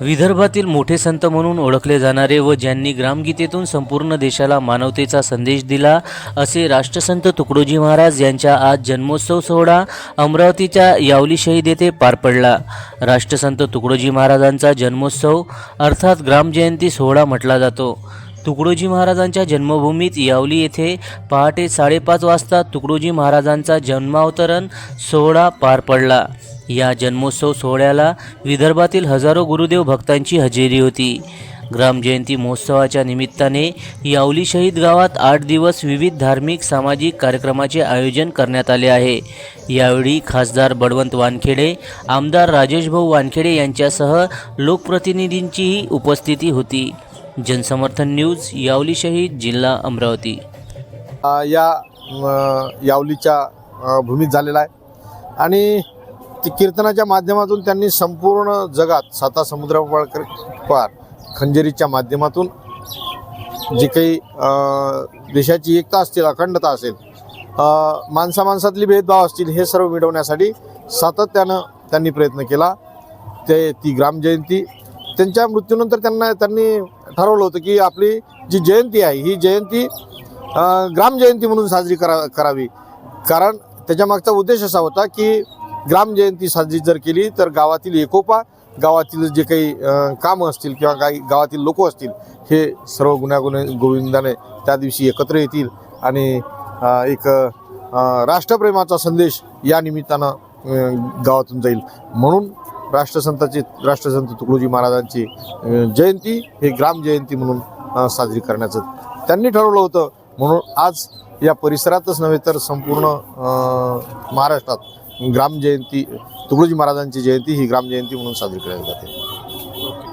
विदर्भातील मोठे संत म्हणून ओळखले जाणारे व ज्यांनी ग्रामगीतेतून संपूर्ण देशाला मानवतेचा संदेश दिला असे राष्ट्रसंत तुकडोजी महाराज यांच्या आज जन्मोत्सव सोहळा अमरावतीच्या यावली शहीद येथे पार पडला. राष्ट्रसंत तुकडोजी महाराजांचा जन्मोत्सव अर्थात ग्रामजयंती सोहळा म्हटला जातो. तुकडोजी महाराजांच्या जन्मभूमीत यावली येथे पहाटे साडेपाच वाजता तुकडोजी महाराजांचा जन्मावतरण सोहळा पार पडला. या जन्मोत्सव सोहळ्याला विदर्भातील हजारो गुरुदेव भक्तांची हजेरी होती. ग्रामजयंती महोत्सवाच्या निमित्ताने यावली शहीद गावात आठ दिवस विविध धार्मिक सामाजिक कार्यक्रमाचे आयोजन करण्यात आले आहे. यावेळी खासदार बळवंत वानखेडे आमदार राजेशभाऊ वानखेडे यांच्यासह लोकप्रतिनिधींचीही उपस्थिती होती. जनसमर्थन न्यूज यावली शहीद जिल्हा अमरावती. या यावलीच्या भूमीत झालेला आहे. आणि ती कीर्तनाच्या माध्यमातून त्यांनी संपूर्ण जगात साता समुद्रापार पार खंजेरीच्या माध्यमातून जी काही देशाची एकता असतील अखंडता असेल अ, माणसा माणसातली भेदभाव असतील हे सर्व मिळवण्यासाठी सातत्यानं त्यांनी प्रयत्न केला. ते ती ग्रामजयंती त्यांच्या मृत्यूनंतर त्यांना त्यांनी ठरवलं होतं की आपली जी जयंती आहे ही जयंती ग्रामजयंती म्हणून साजरी करा करावी. कारण त्याच्यामागचा उद्देश असा होता की ग्रामजयंती साजरी जर केली तर गावातील एकोपा गावातील जे काही कामं असतील किंवा काही गावातील लोक असतील हे सर्व गुण्यागुणे गोविंदाने त्या दिवशी एकत्र येतील आणि एक राष्ट्रप्रेमाचा संदेश या निमित्तानं गावातून जाईल. म्हणून राष्ट्रसंताची राष्ट्रसंत तुकडोजी महाराजांची जयंती हे ग्रामजयंती म्हणून साजरी करण्याचं त्यांनी ठरवलं होतं. म्हणून आज या परिसरातच नव्हे तर संपूर्ण महाराष्ट्रात ग्रामजयंती तुकडोजी महाराजांची जयंती ही ग्रामजयंती म्हणून साजरी केली जाते.